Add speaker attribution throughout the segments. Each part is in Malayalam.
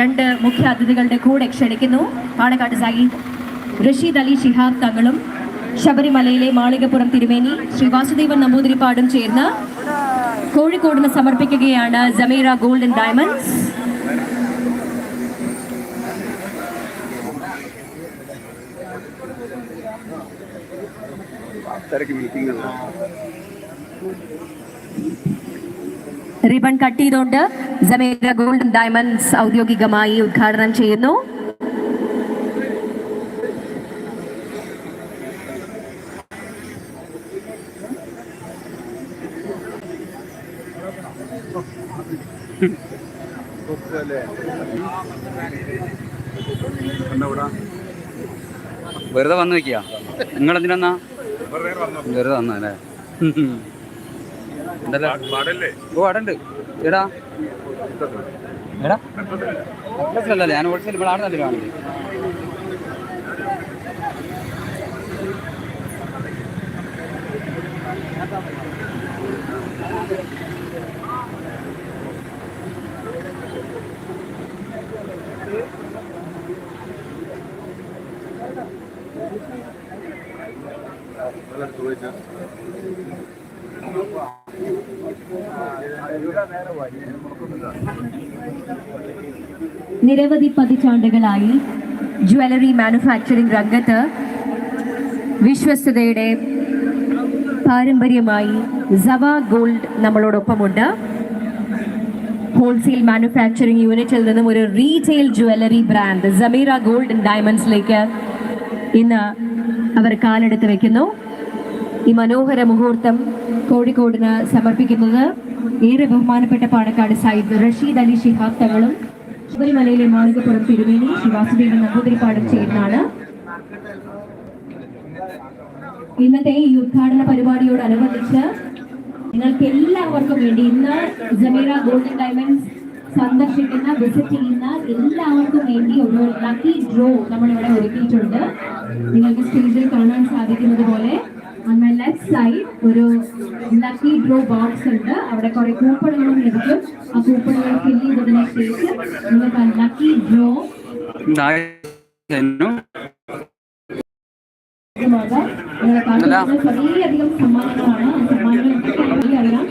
Speaker 1: രണ്ട് മുഖ്യ അതിഥികളുടെ കൂടെ ക്ഷണിക്കുന്നു. പാണക്കാട് സാഹിബ് റഷീദ് അലി ഷിഹാബ് തങ്ങളും ശബരിമലയിലെ മാളികപ്പുറം തിരുമേനി ശ്രീ വാസുദേവൻ നമ്പൂതിരിപ്പാടും ചേർന്ന് കോഴിക്കോടിന് സമർപ്പിക്കുകയാണ് ജമീറ ഗോൾഡൻ ഡയമണ്ട്സ്.
Speaker 2: തിരക്ക് മീറ്റിംഗ്
Speaker 1: റിബൺ കട്ട് ചെയ്തുകൊണ്ട് ജമേര ഗോൾഡൻ ഡയമണ്ട്സ് ഔദ്യോഗികമായി ഉദ്ഘാടനം ചെയ്യുന്നു.
Speaker 3: വെറുതെ വന്നു വെക്കിയാ നിങ്ങൾ എന്തിനാ വെറുതെ വന്ന
Speaker 2: പാടല്ലേ?
Speaker 3: ഓ അടണ്ട് എടാ. എടാ. അല്ലല്ലേ ഞാൻ ഓടിച്ചില്ല ഇവിടെ ആടെ നല്ല കാണില്ലേ
Speaker 1: നിരവധി പതിറ്റാണ്ടുകളായി ജ്വല്ലറി മാനുഫാക്ചറിംഗ് രംഗത്ത് വിശ്വസ്തയുടെ പാരമ്പര്യമായി സവ ഗോൾഡ് നമ്മളോടൊപ്പമുണ്ട്. ഹോൾസെയിൽ മാനുഫാക്ചറിംഗ് യൂണിറ്റിൽ നിന്നും ഒരു retail jewellery brand Sameera gold and ഡയമണ്ട്സിലേക്ക് ഇന്ന് അവർ കാലെടുത്ത് വയ്ക്കുന്നു ഈ മനോഹര മുഹൂർത്തം കോഴിക്കോടിന് സമർപ്പിക്കുന്നത് ഏറെ ബഹുമാനപ്പെട്ട പാണക്കാട് സാഹിബ് റഷീദ് അലി ഷിഹാബ് തങ്ങളും ശബരിമലയിലെ മാളികപ്പുറം തിരുമേനി ശിവാസുദേവൻ നമ്പൂതിരിപ്പാടും ചേർന്നാണ് ഇന്നത്തെ ഈ ഉദ്ഘാടന പരിപാടിയോടനുബന്ധിച്ച് നിങ്ങൾക്ക് എല്ലാവർക്കും വേണ്ടി ഇന്ന് ജമീറ ഗോൾഡൻ ഡയമണ്ട്സ് സന്ദർശിക്കുന്ന വിസിറ്റ് ചെയ്യുന്ന എല്ലാവർക്കും വേണ്ടി ഒരു ലക്കി ഡ്രോ നമ്മളിവിടെ ഒരുക്കിയിട്ടുണ്ട്. നിങ്ങൾക്ക് സ്റ്റേജിൽ കാണാൻ സാധിക്കുന്നത് പോലെ ലെഫ്റ്റ് സൈഡ് ഒരു ലക്കി ഡ്രോ ബോക്സ് ഉണ്ട്. അവിടെ കുറെ കൂപ്പണുകളും ലഭിക്കും. ആ കൂപ്പണുകൾ ഫില്ല് ചെയ്തതിന് ശേഷം നിങ്ങൾക്ക് ആ ലക്കി ഡ്രോ വളരെയധികം സമ്മാനങ്ങളാണ്. വളരെയധികം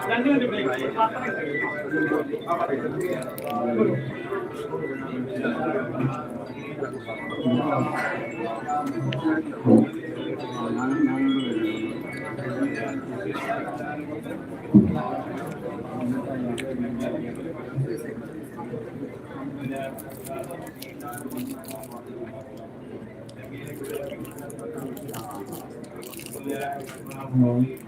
Speaker 1: Thank ആ സമ്മാനങ്ങൾ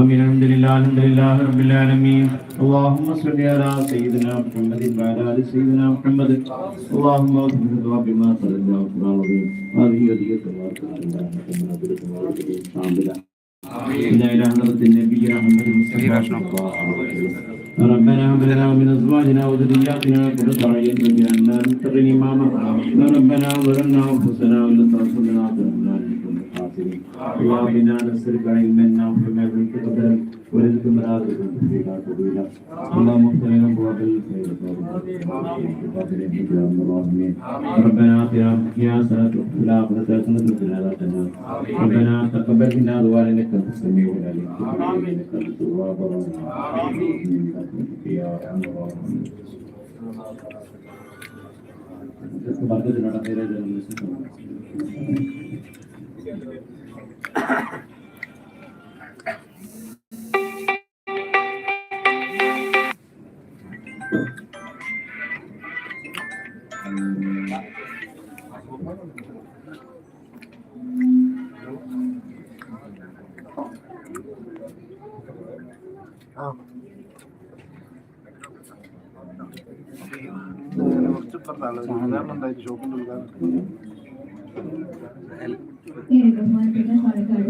Speaker 4: آمين الحمد لله الحمد لله رب العالمين اللهم صل على سيدنا محمد وعلى ال سيدنا محمد اللهم اغفر لنا بما صلينا وقنا العظيم هذه هدية الله تعالى محمد رسول الله شاملة إلى إلى حضرة النبي محمد المصطفى صلى الله عليه وسلم ربنا هب لنا من ازواجنا وذرياتنا قرة اعين واجعلنا للمتقين اماما ربنا ظلمنا انفسنا وان لم تغفر لنا ذنوبنا لنكن خاسرين اللهم انا نسالك علما نافعا وعلما قدرا ورزقا مراد فينا قبيلا اللهم اغفر لنا ابواب الخير ربنا اتنا في الدنيا حسنه وفي الاخره حسنه وقنا عذاب النار ربنا تقبل منا دعاء انك انت السميع العليم انك انت التواب الرحيم يا ارحم الراحمين بركة
Speaker 2: Ik
Speaker 1: heb het. പാലക്കാട്